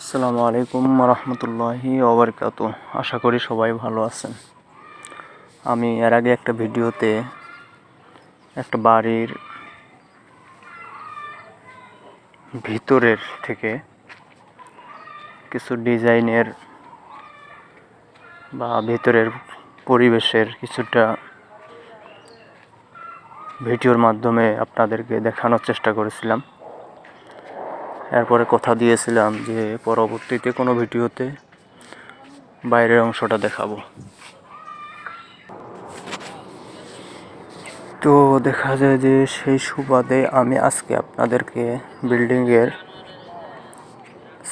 আসসালামু আলাইকুম রহমতুল্লাহি ওবরকাত। আশা করি সবাই ভালো আছেন। আমি এর আগে একটা ভিডিওতে একটা বাড়ির ভিতরের থেকে কিছু ডিজাইনের বা ভিতরের পরিবেশের কিছুটা ভিডিওর মাধ্যমে আপনাদেরকে দেখানোর চেষ্টা করেছিলাম। এরপরে কথা দিয়েছিলাম যে পরবর্তীতে কোনো ভিডিওতে বাইরের অংশটা দেখাবো। তো দেখা যায় যে সেই সুবাদে আমি আজকে আপনাদেরকে বিল্ডিংয়ের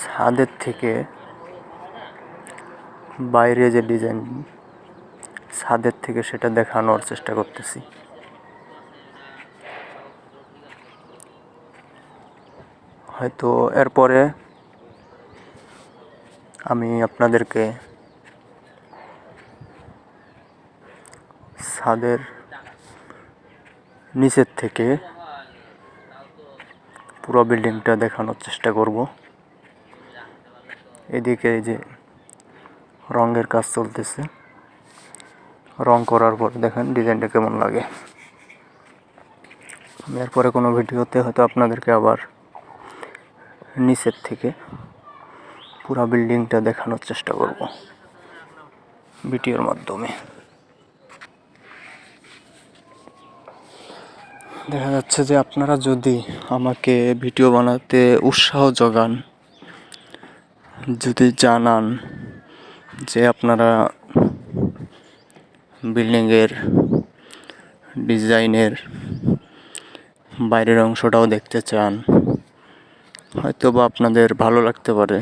ছাদের থেকে বাইরে যে ডিজাইন, ছাদের থেকে সেটা দেখানোর চেষ্টা করতেছি। হয়তো এরপরে আমি আপনাদেরকে ছাদের নিচের থেকে পুরো বিল্ডিংটা দেখানোর চেষ্টা করব। এদিকে এই যে রঙের কাজ চলতেছে। রং করার পর দেখেন ডিজাইনটা কেমন লাগে। আমি এরপরে কোনো ভিডিওতে হয়তো আপনাদেরকে আবার নিচের থেকে পুরো বিল্ডিংটা দেখানোর চেষ্টা করব ভিডিওর মাধ্যমে। দেখা যাচ্ছে যে আপনারা যদি আমাকে ভিডিও বানাতে উৎসাহ যোগান, যদি জানান যে আপনারা বিল্ডিংয়ের ডিজাইনের বাইরের অংশটাও দেখতে চান হয়তো বা আপনাদের ভালো লাগতে পারে।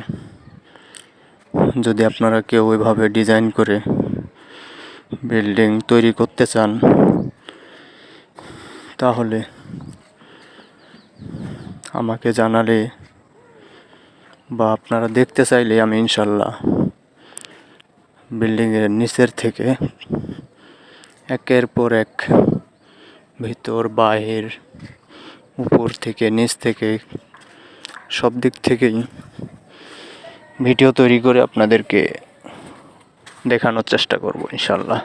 যদি আপনারা কেউ ওইভাবে ডিজাইন করে বিল্ডিং তৈরি করতে চান, তাহলে আমাকে জানালে বা আপনারা দেখতে চাইলে আমি ইনশাল্লাহ বিল্ডিংয়ের নিচের থেকে একের পর এক ভিতর, বাহির, উপর থেকে, নিচ থেকে সব দিক থেকেই ভিডিও তৈরি করে আপনাদেরকে দেখানোর চেষ্টা করব ইনশাল্লাহ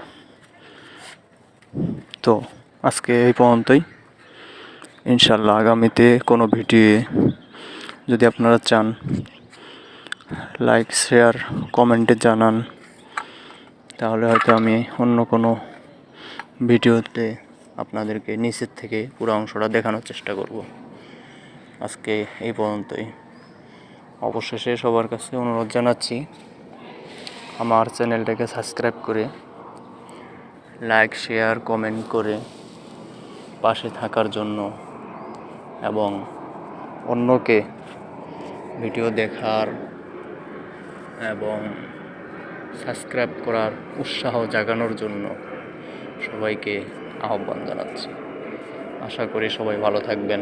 তো আজকে এই পর্যন্তই। ইনশাল্লাহ আগামীতে কোনো ভিডিও যদি আপনারা চান, লাইক, শেয়ার, কমেন্টে জানান, তাহলে হয়তো আমি অন্য কোনো ভিডিওতে আপনাদেরকে নিচের থেকে পুরো অংশটা দেখানোর চেষ্টা করব। আজকে এই পর্যন্তই। অবশেষে সবার কাছে অনুরোধ জানাচ্ছি, আমার চ্যানেলটাকে সাবস্ক্রাইব করে, লাইক, শেয়ার, কমেন্ট করে পাশে থাকার জন্য এবং অন্যকে ভিডিও দেখার এবং সাবস্ক্রাইব করার উৎসাহ জাগানোর জন্য সবাইকে আহ্বান জানাচ্ছি। আশা করি সবাই ভালো থাকবেন।